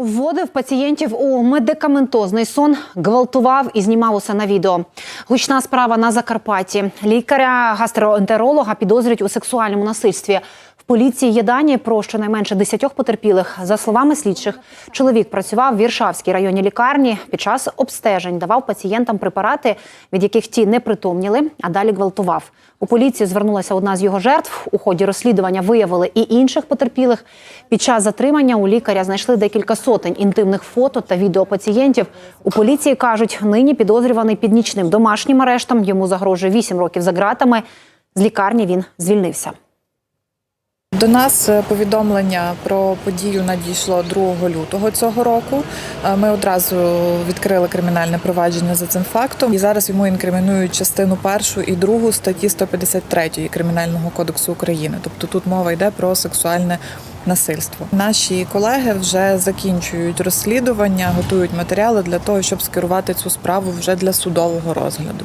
Вводив пацієнтів у медикаментозний сон, гвалтував і знімав усе на відео. Гучна справа на Закарпатті. Лікаря гастроентеролога підозрюють у сексуальному насильстві. В поліції є дані про щонайменше десятьох потерпілих. За словами слідчих, чоловік працював в Віршавській районній лікарні. Під час обстежень давав пацієнтам препарати, від яких ті не притомніли, а далі гвалтував. У поліцію звернулася одна з його жертв. У ході розслідування виявили і інших потерпілих. Під час затримання у лікаря знайшли декілька сотень інтимних фото та відео пацієнтів. У поліції кажуть, нині підозрюваний під нічним домашнім арештом. Йому загрожує 8 років за ґратами. З лікарні він звільнився. До нас е, повідомлення про подію надійшло 2 лютого цього року. Е, Ми одразу відкрили кримінальне провадження за цим фактом, і зараз йому інкримінують частину першу і другу статті 153 кримінального кодексу України. Тобто тут мова йде про сексуальне насильство. Наші колеги вже закінчують розслідування, готують матеріали для того, щоб скерувати цю справу вже для судового розгляду.